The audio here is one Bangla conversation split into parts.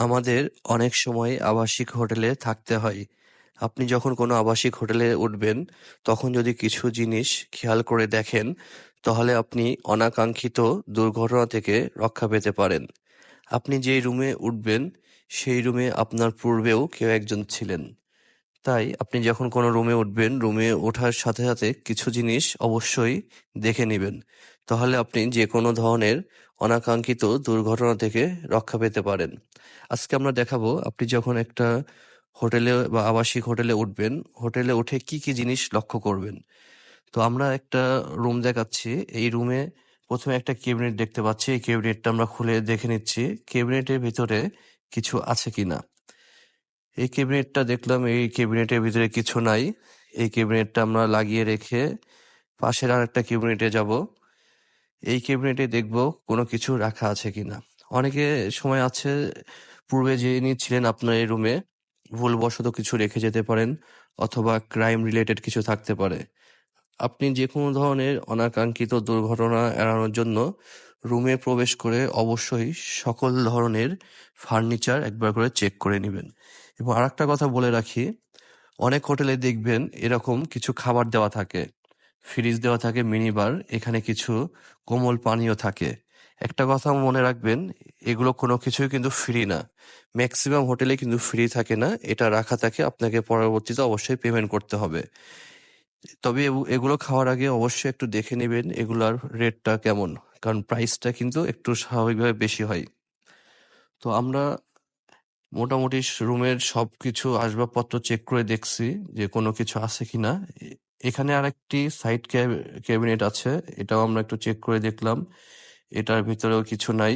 আমাদের অনেক সময় আবাসিক হোটেলে থাকতে হয়। আপনি যখন কোনো আবাসিক হোটেলে উঠবেন, তখন যদি কিছু জিনিস খেয়াল করে দেখেন, তাহলে আপনি অনাকাঙ্ক্ষিত দুর্ঘটনা থেকে রক্ষা পেতে পারেন। আপনি যেই রুমে উঠবেন, সেই রুমে আপনার পূর্বেও কেউ একজন ছিলেন। তাই আপনি যখন কোনো রুমে উঠবেন, রুমে ওঠার সাথে সাথে কিছু জিনিস অবশ্যই দেখে নিবেন। তাহলে আপনি যে কোনো ধরনের অনাকাঙ্ক্ষিত দুর্ঘটনা থেকে রক্ষা পেতে পারেন। আজকে আমরা দেখাবো আপনি যখন একটা হোটেলে বা আবাসিক হোটেলে উঠবেন, হোটেলে উঠে কি কি জিনিস লক্ষ্য করবেন। তো আমরা একটা রুম দেখাচ্ছি। এই রুমে প্রথমে একটা ক্যাবিনেট দেখতে পাচ্ছি। এই ক্যাবিনেটটা আমরা খুলে দেখে নিচ্ছি ক্যাবিনেটের ভিতরে কিছু আছে কিনা। এই ক্যাবিনেটটা দেখলাম, এই ক্যাবিনেটের ভিতরে কিছু নাই। এই ক্যাবিনেটটা আমরা লাগিয়ে রেখে পাশের আর একটা ক্যাবিনেটে যাব। এই ক্যাবিনেটে দেখব কোনো কিছু রাখা আছে কিনা। অনেকে সময় আছে, পূর্বে যিনি ছিলেন আপনার এই রুমে ভুলবশত কিছু রেখে যেতে পারেন অথবা ক্রাইম রিলেটেড কিছু থাকতে পারে। আপনি যে কোনো ধরনের অনাকাঙ্ক্ষিত দুর্ঘটনা এড়ানোর জন্য রুমে প্রবেশ করে অবশ্যই সকল ধরনের ফার্নিচার একবার করে চেক করে নেবেন। এবং আরেকটা কথা বলে রাখি, অনেক হোটেলে দেখবেন এরকম কিছু খাবার দেওয়া থাকে, ফ্রিজ দেওয়া থাকে মিনি বার এখানে কিছু কোমল পানীয় থাকে। একটা কথা মনে রাখবেন, এগুলো কোনো কিছুই কিন্তু ফ্রি না। ম্যাক্সিমাম হোটেলে কিন্তু ফ্রি থাকে না, এটা রাখা থাকে, আপনাকে পরবর্তীতে অবশ্যই পেমেন্ট করতে হবে। তবে এগুলো খাওয়ার আগে অবশ্যই একটু দেখে নেবেন এগুলার রেটটা কেমন। কারণ প্রাইসটা কিন্তু একটু স্বাভাবিকভাবে বেশি হয়। তো আমরা মোটামুটি রুমের সব কিছু আসবাবপত্র চেক করে দেখছি যে কোনো কিছু আছে কি না এখানে আরেকটি সাইড ক্যাবিনেট আছে, এটাও আমরা একটু চেক করে দেখলাম। এটার ভিতরেও কিছু নাই।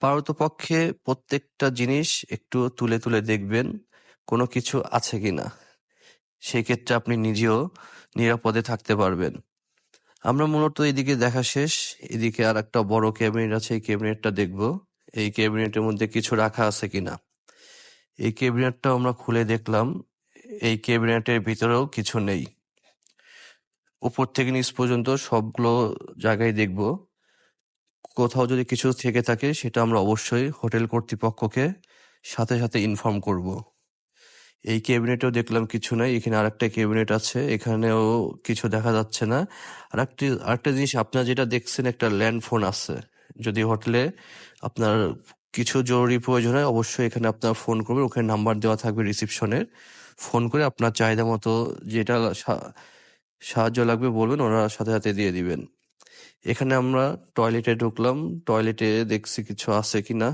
পারতপক্ষে প্রত্যেকটা জিনিস একটু তুলে তুলে দেখবেন, কোনো কিছু আছে কিনা। সেই ক্ষেত্রে আপনি নিজেও নিরাপদে থাকতে পারবেন। আমরা মূলত এদিকে দেখা শেষ। এদিকে আর একটা বড় ক্যাবিনেট আছে, এই ক্যাবিনেটটা দেখব। এই ক্যাবিনেটের মধ্যে কিছু রাখা আছে কিনা। এই ক্যাবিনেটটা আমরা খুলে দেখলাম। এই ক্যাবিনেটের ভিতরেও কিছু নেই। উপর থেকে নিচ পর্যন্ত সবগুলো জায়গায় দেখব। কোথাও যদি কিছু থেকে থাকে, সেটা আমরা অবশ্যই হোটেল কর্তৃপক্ষকে সাথে সাথে ইনফর্ম করব। এই ক্যাবিনেটেও দেখলাম কিছু নাই, এখানে আরেকটা ক্যাবিনেট আছে, এখানেও কিছু দেখা যাচ্ছে না। আর একটি আরেকটা জিনিস, আপনার যেটা দেখছেন, একটা ল্যান্ড ফোন আছে। যদি হোটেলে আপনার কিছু জরুরি প্রয়োজন হয়, অবশ্যই এখানে আপনার ফোন করবেন, ওখানে নাম্বার দেওয়া থাকবে রিসিপশনের। ফোন করে আপনার চাহিদা মতো যেটা সাহায্য লাগবে বলবেন, ওরা সাথে সাথে দিয়ে দিবেন। এখানে আমরা টয়লেটে ঢুকলাম, টয়লেটে দেখছি কিছু আছে কিনা।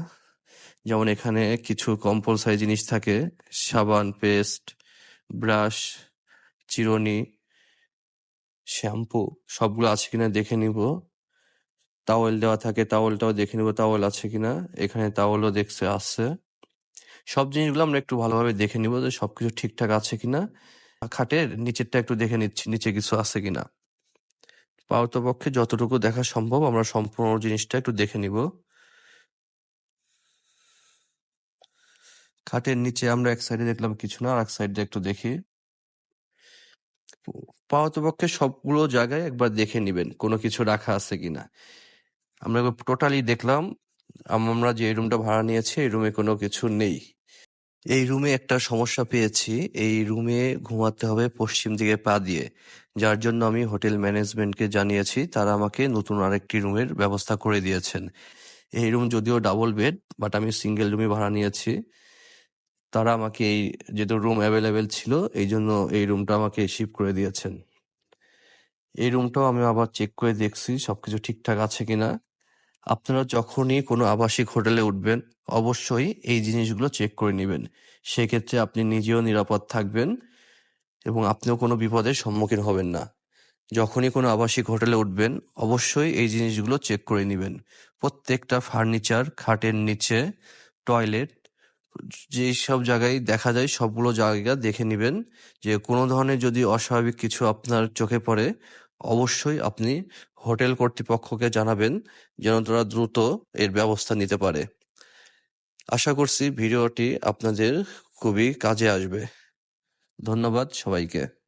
যেমন এখানে কিছু কম্পালসারি জিনিস থাকে, সাবান, পেস্ট, ব্রাশ, চিরুনি, শ্যাম্পু, সবগুলো আছে কিনা দেখে নিব। তাওয়েল দেওয়া থাকে তাওয়েলটাও দেখে নিব তাওয়েল আছে কিনা। এখানে তাওয়েলও দেখছে, আছে। সব জিনিসগুলো আমরা একটু ভালোভাবে দেখে নিব যে সবকিছু ঠিকঠাক আছে কিনা। খাটের নিচেরটা একটু দেখে নিচ্ছি, নিচে কিছু আছে কিনা। পারতপক্ষে যতটুকু দেখা সম্ভব আমরা সম্পূর্ণ জিনিসটা একটু দেখে নিব। খাটের নিচে আমরা এক সাইডে দেখলাম কিছু না আর এক সাইডে একটু দেখি। পারতপক্ষে সবগুলো জায়গায় একবার দেখে নিবেন কোনো কিছু রাখা আছে কিনা। আমরা টোটালি দেখলাম আমরা যে রুমটা ভাড়া নিয়েছি, এই রুমে কোনো কিছু নেই। এই রুমে একটা সমস্যা পেয়েছি, এই রুমে ঘুমাতে হবে পশ্চিম দিকে পা দিয়ে। যার জন্য আমি হোটেল ম্যানেজমেন্টকে জানিয়েছি, তারা আমাকে নতুন আরেকটি রুমের ব্যবস্থা করে দিয়েছেন। এই রুম যদিও ডাবল বেড বাট আমি সিঙ্গেল রুমে ভাড়া নিয়েছি। তারা আমাকে এই যেহেতু রুম অ্যাভেলেবেল ছিল, এই জন্য এই রুমটা আমাকে শিফট করে দিয়েছেন। এই রুমটাও আমি আবার চেক করে দেখছি, সবকিছু ঠিকঠাক আছে কিনা। আপনারা যখনই কোনো আবাসিক হোটেলে উঠবেন, অবশ্যই এই জিনিসগুলো চেক করে নেবেন। সেক্ষেত্রে আপনি নিজেও নিরাপদ থাকবেন এবং আপনিও কোনো বিপদের সম্মুখীন হবেন না। যখনই কোনো আবাসিক হোটেলে উঠবেন, অবশ্যই এই জিনিসগুলো চেক করে নেবেন। প্রত্যেকটা ফার্নিচার খাটের নিচে টয়লেট যেই সব জায়গায় দেখা যায়, সবগুলো জায়গা দেখে নেবেন যে কোনো ধরনের যদি অস্বাভাবিক কিছু আপনার চোখে পড়ে, অবশ্যই আপনি হোটেল কর্তৃপক্ষকে জানাবেন যেন তারা দ্রুত এর ব্যবস্থা নিতে পারে। আশা করছি ভিডিওটি আপনাদের খুবই কাজে আসবে। ধন্যবাদ সবাইকে।